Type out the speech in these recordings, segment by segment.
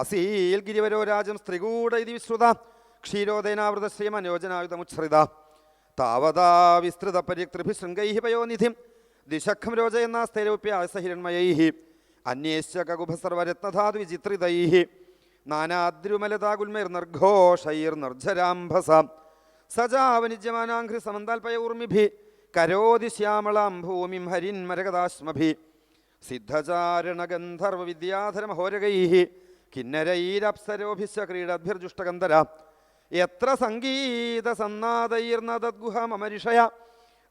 ആസീൽ ഗിരിവരോ രാജം സ്ത്രീകൂട ഇതി വിശ്രുത. ക്ഷീരോദയനാവൃത ശ്രീമനോജനായുധമുച്ഛ്രിത താവതാ വിസ്തൃത പരിക്തൃഭി ശൃംഗൈ പയോനിധിം. ദിശഖം രോചയന്നാസ്തൈരൂപ്യാസഹിരൺമയൈ അന്യേശ്ച കകുഭസർവരത്നധാതു വിചിത്രിതൈ നാനാദ്രുമലതാകുൽമൈർ നിർഘോഷൈർ നിർജരാംഭസ. സജാവനിജ്യമാനാഘ്രി സമന്താൽപയൂർമിഭി കരോതി ശ്യാമളാം ഭൂമിം ഹരിന്മരകദാശ്മഭി സിദ്ധചാരണഗന്ധർവവിദ്യാധരമഹോരകൈ കിന്നരൈരപ്സരോഭിശ്ച ക്രീഡദ്ഭിർജുഷ്ടകന്ധര. എത്ര സംഗീത സന്നാദൈർനദദ്ഗുഹമരിഷയ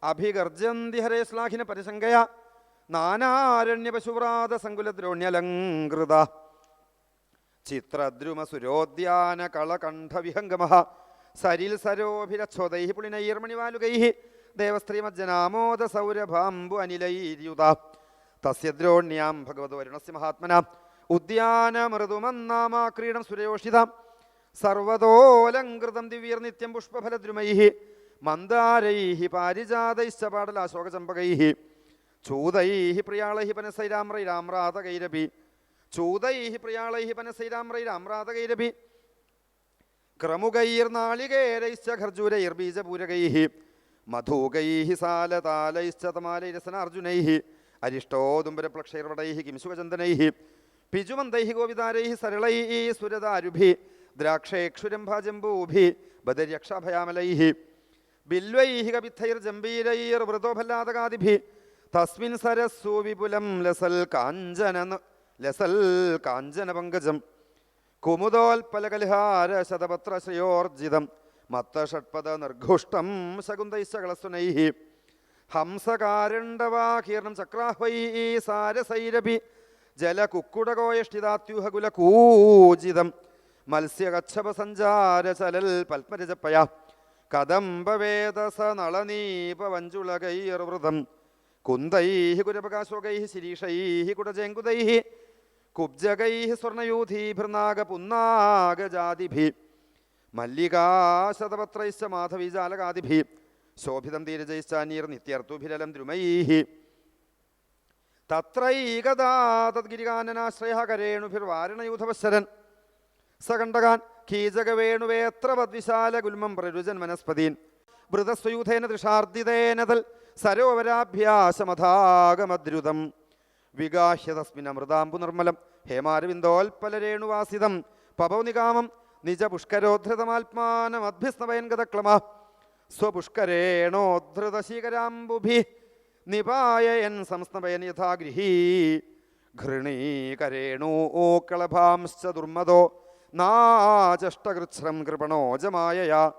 അഭിഗർജന്തി ഹരേ ശ്ലാഘിന പരിശങ്കയ നാനാരണ്യപശുവ്രാത സങ്കുലദ്രോണ്യലങ്കൃത ചിത്രദ്രുമസുരോദ്യാന കളകണ്ഠവിഹംഗമ സരിൽ സരോഭിരച്ഛോദൈ പുളിനൈർമണിവാലുകൈ. ദേവസ്ത്രീമജ്ജനാമോദ സൗരഭാംബു അനിലൈര്യുത തസ്യ ദ്രോണ്യാം ഭഗവതോ വരുണസ്യ മഹാത്മന. ഉദ്യാന മൃദുമന്നാമാക്രീഡം സർവതോലംകൃതം സർവതോലങ്കൃതം ദിവ്യർനിത്യം പുഷ്പഫലദ്രുമൈ മന്ദാരൈ പാരിജാതൈശ്ച പാടലാശോകചമ്പകൈ ചൂതൈ പ്രിയാളൈ പനസൈരാമ്രൈരാമ്രാതകൈരപി ചൂതൈ പ്രിയാളൈ ക്രമുകൈർ ക്രമുകൈർനാളികേരൈശ്ച ഖർജൂരൈർബീജപൂരകൈ മധൂകൈ സാലതാലൈശ്ച തമാലൈരസനാർജുനൈ അരിഷ്ടോദുംബരപ്ലക്ഷൈർവടൈ കിംശുകചന്ദനൈ പിജുമന്തൈ ഗോവിതാരൈ സരളൈ സുരദാരുഭി ദ്രാക്ഷേക്ഷുരംഭാജംബൂഭി ബദര്യക്ഷാഭയാമലൈ ജംബീരൈർ കപിത്തൈർജംബീരൈർവൃതോഫല്ലാതകാദിഭി തസ്മിൻ സരസ്സു വിപുലം ലസൽ കാഞ്ചന ലസൽ കാഞ്ചന പങ്കജം കുമുദോൽപലകൽഹാര ശതപത്രശ്രയോർജിതം മത്തഷട്പദ നിർഘുഷ്ടം ശകുന്തൈശകളസുനൈ ഹംസകാരണ്ടവാകീർണം ചക്രാഹ്വൈ സാരസൈരഭി ജലകുക്കുടകോയഷ്ടിതാത്യുഹകുലകൂജിതം. മത്സ്യകച്ഛപസഞ്ചാരചലൽ പത്മരജപ്പയ. കദംബവേദസ നളനീപവഞ്ചുളകൈർവൃതം കുന്തൈ കുരപകാശോകൈ ശിരീഷൈ കുടജേങ്കുതൈ കുബ്ജകൈ സ്വർണയൂഥീഭിർനാഗപുന്നാഗജാതിഭി മല്ലികാശതപത്രൈശ്ച മാധവീജാലകാദിഭി ശോഭിതം തീരജൈശ്ചാനീർ നിത്യർത്തുഭിരലം ദ്രുമൈ തത്രൈകദാ തദ്ഗിരികാനനാശ്രയ കരേണുഭിർവാരണയൂഥപശ്ചരൻ സകണ്ഠകാൻ കീചകവേണുവേത്ര വദ്വിശാല ഗുൽമം പ്രരുജൻ വനസ്പതീൻ മൃതസ്വയൂഥേന തൃഷാർദിതേന തൽ സരോവരാഭ്യാസമധാഗമദ്രുതം വിഗാഹ്യ തസ്മിനമൃതാംബു നിർമ്മലം ഹേമാരവിന്ദോൽപലരേണുവാസിതം. പപൗനികാമം നിജ പുഷ്കരോദ്ധൃതമാത്മാനമഭ്യസ്തവയൻ ഗതക്ലമ സ്വപുഷ്കരേണോദ്ധൃതശീകരാംബുഭി നിപായയൻ സംസ്തപയൻ യഥാ ഗൃഹീ. ഘൃണീകരേണൂക്കളഭാംശ്ച ദുർമദോ. നാചഷ്ടകൃച്ഛ്രം കൃപണോജമായ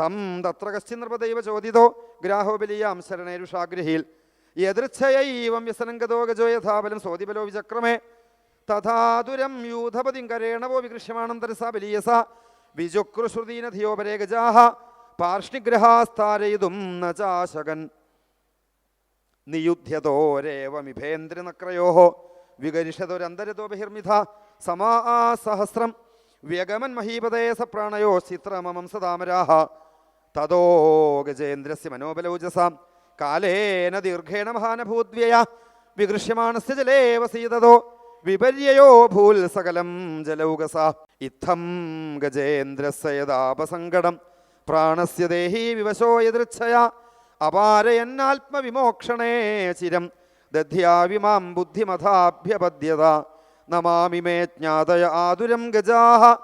തം തത്ര കശ്ചിൻ നൃപദൈവ ചോദിതോ. ഗ്രാഹോബലിയാം ശരണേരുഷാഗ്രഹീൽ യദൃച്ഛയൈവം വ്യസനംഗതോ ഗജോ യഥാബലം സോതിബലോ വിചക്രമേ. തഥാതുരം യൂഥപതിം കരേണവോ വികൃഷ്യമാണന്തരസാ ബലീയസ. വിചുക്രുശ്രുതീനധിയോപരേ ഗജാഹ. പാർഷ്ണിഗ്രഹാസ്താരയിതും ന ചാശകൻ നിയുധ്യതോരേവമിഭേന്ദ്രനക്രയോ വികരിഷതൊരന്തരതോ ബഹിർമിഥ സമാസഹസ്രം വ്യഗമൻ മഹീപതേ സപ്രാണയോ ചിത്രമമം സദാമരാഹ. തതോ ഗജേന്ദ്രസ്യ മനോബലൗജസാം കാലേന ദീർഘേണ മഹാനഭൂദ്വ്യയ. വികൃഷ്യമാണസ്യ ജലേ വസീതതോ വിപര്യയോ ഭൂൽ സകലം ജലൗകസ. ഇത്തം ഗജേന്ദ്രസ്യതാപസങ്കടം പ്രാണസ്യ ദേഹി വിവശോ യദൃച്ഛയ. അപാരയന്നാത്മവിമോക്ഷണേ ചിരം ദധ്യാവിമാം ബുദ്ധിമഥാഭ്യപദ്യത നമാമി മേ ജ്ഞാതയ ആതുരം ഗജാഹ.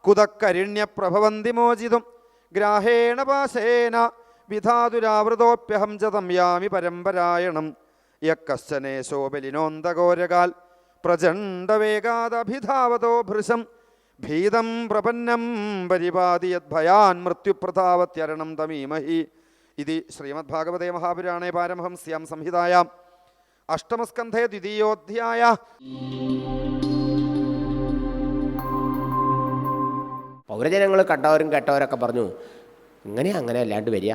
കുതക്കരിണ്യപ്രഭവന്തി മോചിതും ഗ്രാഹേണ പാശേന. വിധാതുരാവൃതോപ്യഹം ജതം യാമി പരമ്പരായണം. യക്കശ്ചനേശോ ബലിനോന്തകോരകാൽ പ്രചണ്ഡവേഗാദഭിധാവതോ ഭൃശം. ഭീതം പ്രപന്നം പരിപാതി യദ്ഭയാൻ മൃത്യുപ്രതാവത്യരണം തമീമഹി. ഇതി ശ്രീമദ്ഭാഗവതേ മഹാപുരാണേ പാരമഹംസ്യാം സംഹിതായാം അഷ്ടമസ്കന്ധേ ദ്വിതീയോധ്യായ. പൗരജനങ്ങൾ കണ്ടവരും കേട്ടവരൊക്കെ പറഞ്ഞു ഇങ്ങനെ അങ്ങനെ അല്ലാണ്ട് വരിക.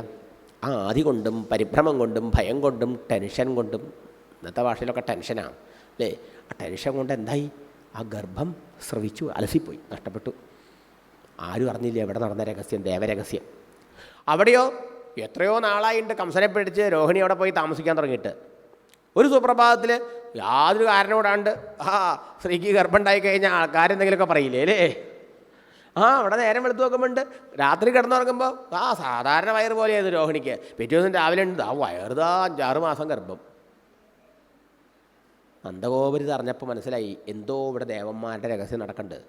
ആ ആദി കൊണ്ടും പരിഭ്രമം കൊണ്ടും ഭയം കൊണ്ടും ടെൻഷൻ കൊണ്ടും ഇന്നത്തെ ഭാഷയിലൊക്കെ ടെൻഷനാണ് അല്ലേ? ആ ടെൻഷൻ കൊണ്ട് എന്തായി? ആ ഗർഭം സ്രവിച്ചു അലസിപ്പോയി നഷ്ടപ്പെട്ടു. ആരും അറിഞ്ഞില്ല എവിടെ നടന്ന രഹസ്യം ദേവരഹസ്യം. അവിടെയോ എത്രയോ നാളായിട്ടുണ്ട് കംസനെ പിടിച്ച് രോഹിണി അവിടെ പോയി താമസിക്കാൻ തുടങ്ങിയിട്ട്. ഒരു സുപ്രഭാതത്തിൽ യാതൊരു കാരണോടാണ്ട് ആ സ്ത്രീക്ക് ഗർഭമുണ്ടായി കഴിഞ്ഞാൽ ആൾക്കാരെന്തെങ്കിലുമൊക്കെ പറയില്ലേ അല്ലേ? ആ അവിടെ നേരം വെളുത്ത് നോക്കുമ്പോണ്ട് രാത്രി കിടന്നുറങ്ങുമ്പോൾ ആ സാധാരണ വയറ് പോലെയായിരുന്നു രോഹിണിക്ക്. പിറ്റേ ദിവസം രാവിലെ ഉണ്ട്. ആ വയറുതാ അഞ്ചാറ് മാസം ഗർഭം. നന്ദഗോപുരി അറിഞ്ഞപ്പോൾ മനസ്സിലായി എന്തോ ഇവിടെ ദേവന്മാരുടെ രഹസ്യം നടക്കുന്നുണ്ട്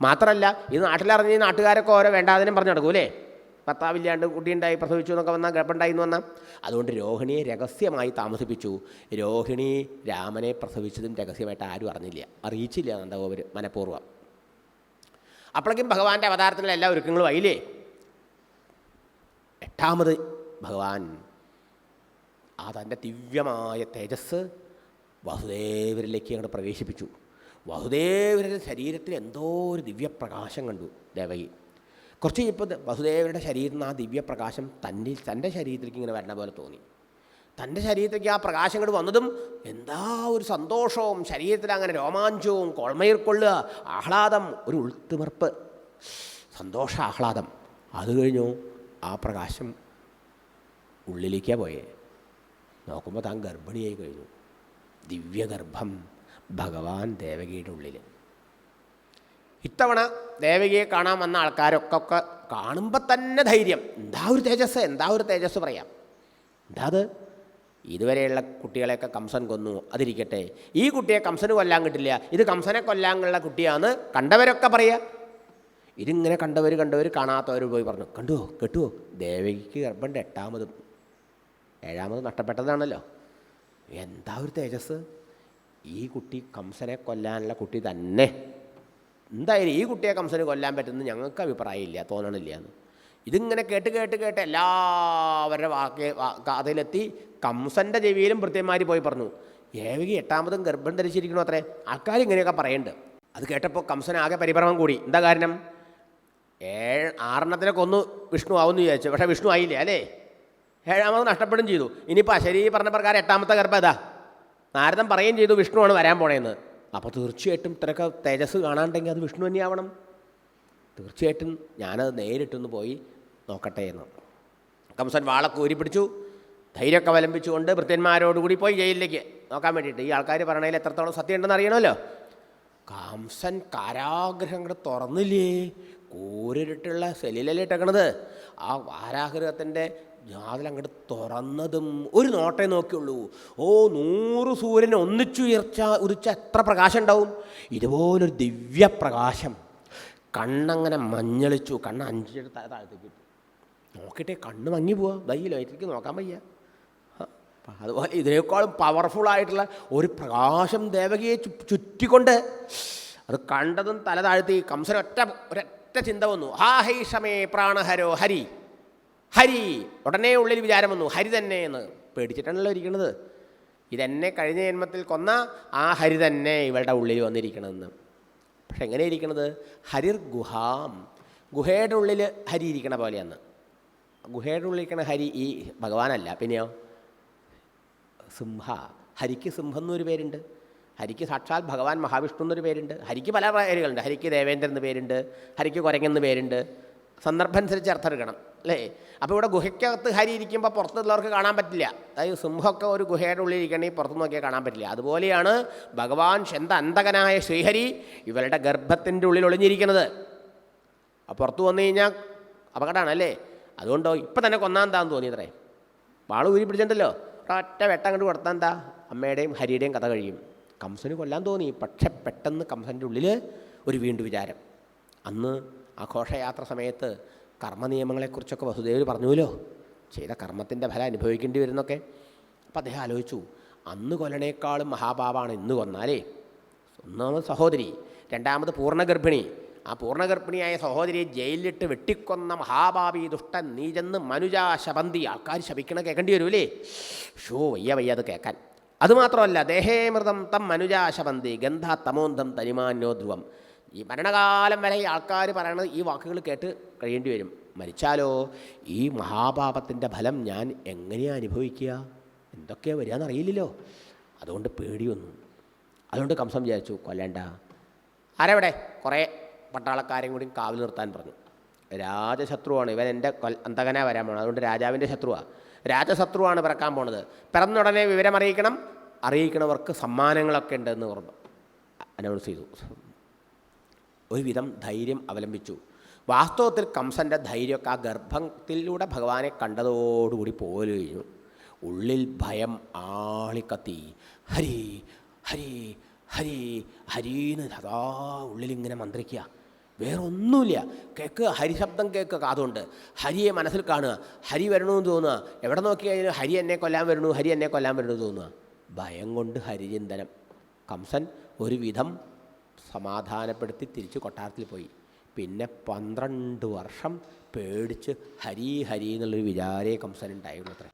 മാത്രമല്ല ഇത് നാട്ടിലിറങ്ങി ഈ നാട്ടുകാരൊക്കെ ഓരോ വേണ്ടാതിനും പറഞ്ഞു നടക്കൂലേ ഭർത്താവില്ലാണ്ട് കുട്ടിയുണ്ടായി പ്രസവിച്ചു എന്നൊക്കെ വന്നാൽ ഗർഭമുണ്ടായി എന്ന് വന്നാൽ അതുകൊണ്ട് രോഹിണിയെ രഹസ്യമായി താമസിപ്പിച്ചു. രോഹിണി രാമനെ പ്രസവിച്ചതും രഹസ്യമായിട്ട് ആരും അറിഞ്ഞില്ല. അറിയിച്ചില്ല നന്ദഗോപുര് മനഃപൂർവം. അപ്പോഴേക്കും ഭഗവാന്റെ അവതാരത്തിലുള്ള എല്ലാ ഒരുക്കങ്ങളും ആയില്ലേ? എട്ടാമത് ഭഗവാൻ ആ തന്റെ ദിവ്യമായ തേജസ് വസുദേവരിലേക്ക് അങ്ങോട്ട് പ്രവേശിപ്പിച്ചു. വസുദേവരുടെ ശരീരത്തിൽ എന്തോ ഒരു ദിവ്യപ്രകാശം കണ്ടു ദേവകി കുറച്ച് ദ- വസുദേവരുടെ ശരീരത്തിൽ നിന്ന് ആ ദിവ്യപ്രകാശം തന്റെ തന്റെ ശരീരത്തിലേക്ക് ഇങ്ങനെ വരണ പോലെ തോന്നി. തന്റെ ശരീരത്തിലേക്ക് ആ പ്രകാശം ഇങ്ങോട്ട് വന്നതും എന്താ ഒരു സന്തോഷവും ശരീരത്തിൽ അങ്ങനെ രോമാഞ്ചവും കൊൾമയിൽ കൊള്ളുക ആഹ്ലാദം ഒരു ഉൾത്തിമർപ്പ് സന്തോഷ ആഹ്ലാദം. അത് കഴിഞ്ഞു ആ പ്രകാശം ഉള്ളിലേക്കാണ് പോയേ. നോക്കുമ്പോൾ താൻ ഗർഭിണിയായി കഴിഞ്ഞു. ദിവ്യഗർഭം ഭഗവാൻ ദേവകിയുടെ ഉള്ളിൽ ഇത്തവണ ദേവകിയെ കാണാൻ വന്ന ആൾക്കാരൊക്കെ ഒക്കെ കാണുമ്പോൾ തന്നെ ധൈര്യം. എന്താ ഒരു തേജസ് എന്താ ഒരു തേജസ് പറയാം? എന്താ അത്? ഇതുവരെയുള്ള കുട്ടികളെയൊക്കെ കംസൻ കൊന്നു. അതിരിക്കട്ടെ. ഈ കുട്ടിയെ കംസന് കൊല്ലാൻ കിട്ടില്ല. ഇത് കംസനെ കൊല്ലാനുള്ള കുട്ടിയാന്ന് കണ്ടവരൊക്കെ പറയുക ഇതിങ്ങനെ കണ്ടവർ കണ്ടവർ കാണാത്തവർ പോയി പറഞ്ഞു. കണ്ടുവോ കേട്ടുവോ? ദേവകിക്ക് ഗർഭന്റെ എട്ടാമതും. ഏഴാമത് നഷ്ടപ്പെട്ടതാണല്ലോ. എന്താ ഒരു തേജസ് ഈ കുട്ടി കംസനെ കൊല്ലാനുള്ള കുട്ടി തന്നെ. എന്തായാലും ഈ കുട്ടിയെ കംസന് കൊല്ലാൻ പറ്റുന്നത് ഞങ്ങൾക്ക് അഭിപ്രായമില്ല തോന്നണില്ല എന്ന്. ഇതിങ്ങനെ കേട്ട് കേട്ട് കേട്ട് എല്ലാവരുടെ വാക്ക് കഥയിലെത്തി കംസന്റെ ചെവിയിലും ഭൃത്യന്മാർ പോയി പറഞ്ഞു ഏവകി എട്ടാമതും ഗർഭം ധരിച്ചിരിക്കണോ അത്രേ? ആൾക്കാർ ഇങ്ങനെയൊക്കെ പറയുന്നുണ്ട് അത് കേട്ടപ്പോൾ കംസൻ ആകെ പരിഭ്രമം കൂടി. എന്താ കാരണം? ഏഴ് ആറെണ്ണത്തിനെ കൊന്നു വിഷ്ണു ആവുമെന്ന് വിചാരിച്ചു. പക്ഷേ വിഷ്ണു ആയില്ല? അല്ലേ? ഏഴാമത് നഷ്ടപ്പെടുകയും ചെയ്തു. ഇനിയിപ്പോൾ അശരീ പറഞ്ഞ പ്രകാരം എട്ടാമത്തെ ഗർഭം അതാ നാരദം പറയുകയും ചെയ്തു വിഷ്ണുവാണ് വരാൻ പോണേന്ന്. അപ്പോൾ തീർച്ചയായിട്ടും ഇത്രയൊക്കെ തേജസ് കാണാണ്ടെങ്കിൽ അത് വിഷ്ണു തന്നെയാവണം. തീർച്ചയായിട്ടും ഞാനത് നേരിട്ടൊന്ന് പോയി നോക്കട്ടെ എന്ന്. കംസൻ വാളൊക്കെ ഊരി പിടിച്ചു. ധൈര്യമൊക്കെ അവലംബിച്ചുകൊണ്ട് ഭൃത്യന്മാരോടുകൂടി പോയി ജയിലിലേക്ക് നോക്കാൻ വേണ്ടിയിട്ട്. ഈ ആൾക്കാർ പറയണതിൽ എത്രത്തോളം സത്യം ഉണ്ടെന്ന് അറിയണമല്ലോ? കംസൻ കാരാഗ്രഹങ്ങൾ തുറന്നില്ലേ? കൂരിട്ടുള്ള സെല്ലിലല്ലേ ഇട്ടേക്കണത്. ആ വാരാഗ്രഹത്തിന്റെ ജാതിൽ അങ്ങോട്ട് തുറന്നതും ഒരു നോട്ടേ നോക്കിയുള്ളൂ. ഓ നൂറ് സൂര്യനെ ഒന്നിച്ചുയർച്ച ഉദിച്ച എത്ര പ്രകാശം ഉണ്ടാവും? ഇതുപോലൊരു ദിവ്യപ്രകാശം. കണ്ണങ്ങനെ മഞ്ഞളിച്ചു. കണ്ണ് അഞ്ചിട്ട് താഴത്തേക്ക് ഇട്ടു. നോക്കിയിട്ടേ കണ്ണ് മങ്ങി പോവാ. ദൈ ലൈറ്റിലേക്ക് നോക്കാൻ വയ്യ. അതുപോലെ ഇതിനേക്കാളും പവർഫുള്ളായിട്ടുള്ള ഒരു പ്രകാശം ദേവകിയെ ചുറ്റിക്കൊണ്ട് അത് കണ്ടതും തല താഴ്ത്തി കംസൻ ഒറ്റ ഒരൊറ്റ ചിന്ത വന്നു. ഹാ ഷമേ പ്രാണഹരോ ഹരി. ഹരി ഉടനെ ഉള്ളിൽ വിചാരം വന്നു ഹരി തന്നെ എന്ന്. പേടിച്ചിട്ടാണല്ലോ ഇരിക്കുന്നത് ഇതെന്നെ കഴിഞ്ഞ ജന്മത്തിൽ കൊന്ന ആ ഹരി തന്നെ ഇവളുടെ ഉള്ളിൽ വന്നിരിക്കണമെന്ന് പക്ഷെ എങ്ങനെ ഇരിക്കണത്? ഹരിർ ഗുഹാം. ഗുഹയുടെ ഉള്ളിൽ ഹരി ഇരിക്കണ പോലെയാണ്. ഗുഹയുടെ ഉള്ളിൽ ഇരിക്കണ ഹരി ഈ ഭഗവാനല്ല പിന്നെയോ? സിംഹ. ഹരിക്ക് സിംഹം എന്നൊരു പേരുണ്ട്. ഹരിക്ക് സാക്ഷാൽ ഭഗവാൻ മഹാവിഷ്ണു എന്നൊരു പേരുണ്ട്. ഹരിക്ക് പല പേരുകളുണ്ട്. ഹരിക്ക് ദേവേന്ദ്രൻ എന്ന് പേരുണ്ട്. ഹരിക്ക് കുരങ്ങെന്ന് പേരുണ്ട്. സന്ദർഭം അനുസരിച്ച് അർത്ഥം എടുക്കണം അല്ലേ? അപ്പോൾ ഇവിടെ ഗുഹയ്ക്കകത്ത് ഹരി ഇരിക്കുമ്പോൾ പുറത്തുള്ളവർക്ക് കാണാൻ പറ്റില്ല. അതായത് സിംഹമൊക്കെ ഒരു ഗുഹയുടെ ഉള്ളിൽ ഇരിക്കണമെങ്കിൽ പുറത്തു നോക്കിയാൽ കാണാൻ പറ്റില്ല. അതുപോലെയാണ് ഭഗവാൻ ശന്ത അന്തകനായ ശ്രീഹരി ഇവരുടെ ഗർഭത്തിന്റെ ഉള്ളിൽ ഒളിഞ്ഞിരിക്കുന്നത്. ആ പുറത്തു വന്നു കഴിഞ്ഞാൽ അപകടമാണ് അല്ലേ? അതുകൊണ്ടോ ഇപ്പം തന്നെ കൊന്നാൻ താന്ന് തോന്നിയത്രേ? വാൾ ഊരി പിടിച്ചിട്ടുണ്ടല്ലോ. ഒറ്റ വെട്ടം കണ്ട് കൊടുത്താൽ എന്താ? അമ്മയുടെയും ഹരിയുടെയും കഥ കഴിയും. കംസന് കൊല്ലാൻ തോന്നി. പക്ഷേ പെട്ടെന്ന് കംസന്റെ ഉള്ളിൽ ഒരു വീണ്ടും വിചാരം. അന്ന് ആ ഘോഷയാത്ര സമയത്ത് കർമ്മനിയമങ്ങളെക്കുറിച്ചൊക്കെ വസുദേവർ പറഞ്ഞുവല്ലോ? ചെയ്ത കർമ്മത്തിന്റെ ഫലം അനുഭവിക്കേണ്ടി വരുന്നൊക്കെ. അപ്പം അദ്ദേഹം ആലോചിച്ചു അന്ന് കൊല്ലണേക്കാളും മഹാപാപാണ് ഇന്ന് കൊന്നാലേ. ഒന്നാമത് സഹോദരി രണ്ടാമത് പൂർണഗർഭിണി. ആ പൂർണഗർഭിണിയായ സഹോദരിയെ ജയിലിലിട്ട് വെട്ടിക്കൊന്ന മഹാഭാവി ദുഷ്ടൻ നീചെന്ന് മനുജാ ശബന്തി ആൾക്കാർ ശപിക്കണ കേൾക്കേണ്ടി വരുമല്ലേ ഷോ വയ്യ വയ്യ അത് കേൾക്കാൻ അതുമാത്രമല്ല ദേഹേമൃതം തം മനുജാ ശബന്തി ഗന്ധ തമോന്തം തനിമാന്യോ ധ്രുവം. ഈ മരണകാലം വരെ ഈ ആൾക്കാർ പറയണത് ഈ വാക്കുകൾ കേട്ട് കഴിയേണ്ടി വരും. മരിച്ചാലോ? ഈ മഹാപാപത്തിന്റെ ഫലം ഞാൻ എങ്ങനെയാണ് അനുഭവിക്കുക? എന്തൊക്കെയാണ് വരികയെന്നറിയില്ലല്ലോ. അതുകൊണ്ട് പേടിയൊന്നും. അതുകൊണ്ട് കംസം വിചാരിച്ചു കൊല്ലേണ്ട. ആരെവിടെ? കുറേ പട്ടാളക്കാരെയും കൂടി കാവൽ നിർത്താൻ പറഞ്ഞു. രാജശത്രുവാണ്. ഇവൻ എന്റെ കൊൽ അന്തകനാ വരാൻ പോണത്. അതുകൊണ്ട് രാജാവിന്റെ ശത്രുവാണ് രാജശത്രുവാണ് പിറക്കാൻ പോണത്. പിറന്നുടനെ വിവരമറിയിക്കണം. അറിയിക്കണവർക്ക് സമ്മാനങ്ങളൊക്കെ ഉണ്ടെന്ന് പറഞ്ഞു. അനൗൺസ് ചെയ്തു. ഒരുവിധം ധൈര്യം അവലംബിച്ചു. വാസ്തവത്തിൽ കംസന്റെ ധൈര്യമൊക്കെ ആ ഗർഭത്തിലൂടെ ഭഗവാനെ കണ്ടതോടുകൂടി പോലും കഴിഞ്ഞു. ഉള്ളിൽ ഭയം ആളിക്കത്തി. ഹരി ഹരി ഹരി ഹരീന്ന് സദാ ഉള്ളിലിങ്ങനെ മന്ത്രിക്കുക. വേറെ ഒന്നുമില്ല കേൾക്കുക ഹരിശബ്ദം കേൾക്കുക അതുകൊണ്ട് ഹരിയെ മനസ്സിൽ കാണുക. ഹരി വരണമെന്ന് തോന്നുക. എവിടെ നോക്കി കഴിഞ്ഞാൽ ഹരി എന്നെ കൊല്ലാൻ വരണു ഹരി എന്നെ കൊല്ലാൻ വരണു തോന്നുക. ഭയം കൊണ്ട് ഹരിചിന്തനം. കംസൻ ഒരുവിധം സമാധാനപ്പെടുത്തി തിരിച്ച് കൊട്ടാരത്തിൽ പോയി. പിന്നെ പന്ത്രണ്ട് വർഷം പേടിച്ച് ഹരി ഹരി എന്നുള്ളൊരു വിചാരേ കംസനുണ്ടായിരുന്നു അത്ര